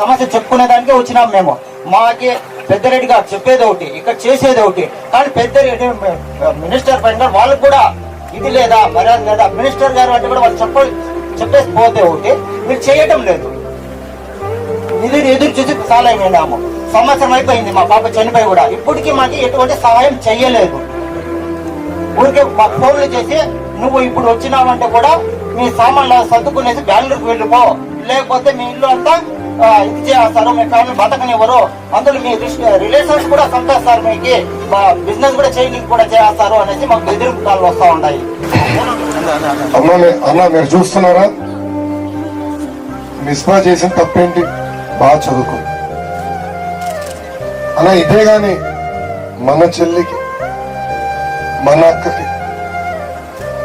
సమస్య చెప్పుకునే దానికే వచ్చినాం మేము. మాకి పెద్దరెడ్డి గారు చెప్పేది ఒకటి ఇక్కడ చేసేది ఒకటి కానీ పెద్దరెడ్డి మినిస్టర్ పైన వాళ్ళకు కూడా ఇది లేదా మర్యాద లేదా మినిస్టర్ గారు అంటే కూడా వాళ్ళు చెప్ప చెప్పేసి పోతే ఒకటి మీరు చేయటం లేదు. ఎదురు ఎదురు చూసి చాలా సంవత్సరం అయిపోయింది మా పాప చనిపోయి కూడా. ఇప్పటికీ మాకు ఎటువంటి సహాయం చెయ్యలేదు. ఊరికే మాకు ఫోన్లు చేసి నువ్వు ఇప్పుడు వచ్చినావంటే కూడా మీ సామాన్లు సర్దుకునేసి బెంగళూరుకు వెళ్ళిపో. లేకపోతే మీ ఇల్లు అంతా ఇది చేస్తారు మీ ఫ్యామిలీ బతకనివ్వరు అందులో మీ రిలేషన్స్ కూడా చంపేస్తారు మీకు బిజినెస్ కూడా చేయడానికి కూడా చేస్తారు అనేసి మాకు బెదిరింపులు కాళ్ళు వస్తూ ఉంటాయి అన్న మీరు చూస్తున్నారా? మిస్మా చేసిన తప్పేంటి? బాగా చదువుకో. అలా ఇదే గాని మన చెల్లికి మన అక్కకి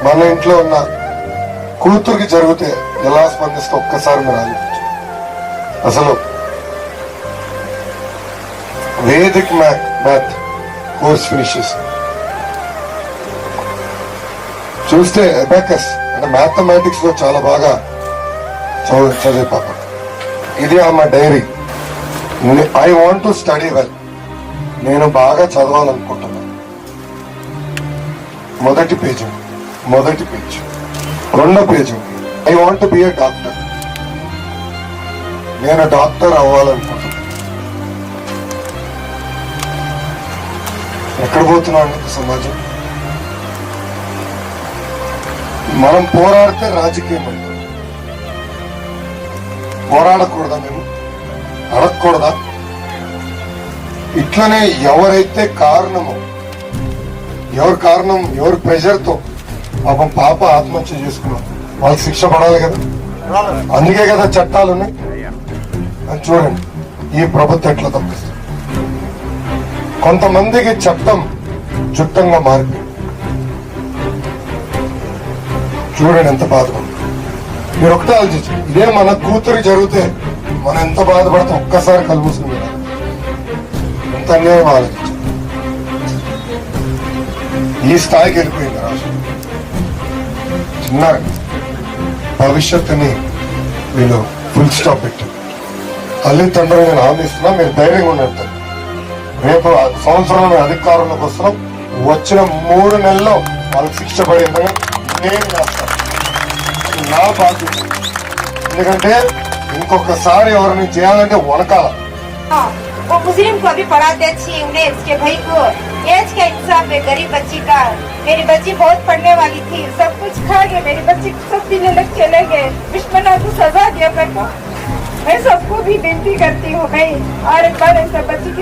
మన ఇంట్లో ఉన్న కూతురికి జరిగితే ఎలా స్పందిస్తే ఒక్కసారి మీరు ఆలోచించు అసలు Vedic math math course finishes చూస్తే ఎబాకస్ అంటే మ్యాథమెటిక్స్లో చాలా బాగా చదువు చదివే పాప. ఇది ఆమె diary. I want to study well నేను బాగా చదవాలనుకుంటున్నాను. మొదటి పేజీ మొదటి పేజ్. రెండో page. I want be a doctor నేను డాక్టర్ అవ్వాలనుకుంటున్నాను ఎక్కడ పోతున్నాను సమాజం? మనం పోరాడితే రాజకీయం అంటే పోరాడకూడదా మేము? అడగకూడదా? ఇట్లనే ఎవరైతే కారణమో ఎవరి కారణం ఎవరి ప్రెషర్తో పాపం పాప ఆత్మహత్య చేసుకున్నాం. వాళ్ళకి శిక్ష పడాలి కదా? అందుకే కదా చట్టాలు ఉన్నాయి. చూడండి ఈ ప్రభుత్వం ఎట్లా తప్పిస్తుంది? కొంతమందికి చట్టం చుట్టంగా మారిపోయింది చూడండి ఎంత బాధపడుతుంది. మీరు ఒకటే ఆలోచించు ఇదే మన కూతురు జరిగితే మనం ఎంత బాధపడతాం ఒక్కసారి కలుపుస్తుంది ఎంత అన్యాయం ఆలోచించు ఈ స్థాయికి వెళ్ళిపోయింది రాష్ట్రం. చిన్న భవిష్యత్తుని వీళ్ళు ఫుల్ స్టాప్ పెట్టి. అల్లి తండ్రి నేను ఆనందిస్తున్నా మీరు ధైర్యంగా ఉన్నట్టు రేపు సంవత్సరంలో మేము అధికారంలోకి వస్తున్నాం. వచ్చిన మూడు నెలల్లో వాళ్ళకి శిక్ష పడే నేను చేస్తాను. నా బాధ్యత. ఎందుకంటే ఇంకొకసారి ఎవరిని చేయాలంటే వనకాల वो मुस्लिम को अभी पढ़ाते अच्छी उन्हें उसके भाई को। एज का इंसाफ है गरीब बच्ची का। मेरी बच्ची बहुत पढ़ने वाली थी। सब कुछ खा गए। मेरी बच्ची सब पीने लग चले गए। दुश्मना को सजा दिया मैं सबको भी विनती करती हूँ भाई। और एक बार ऐसा बच्ची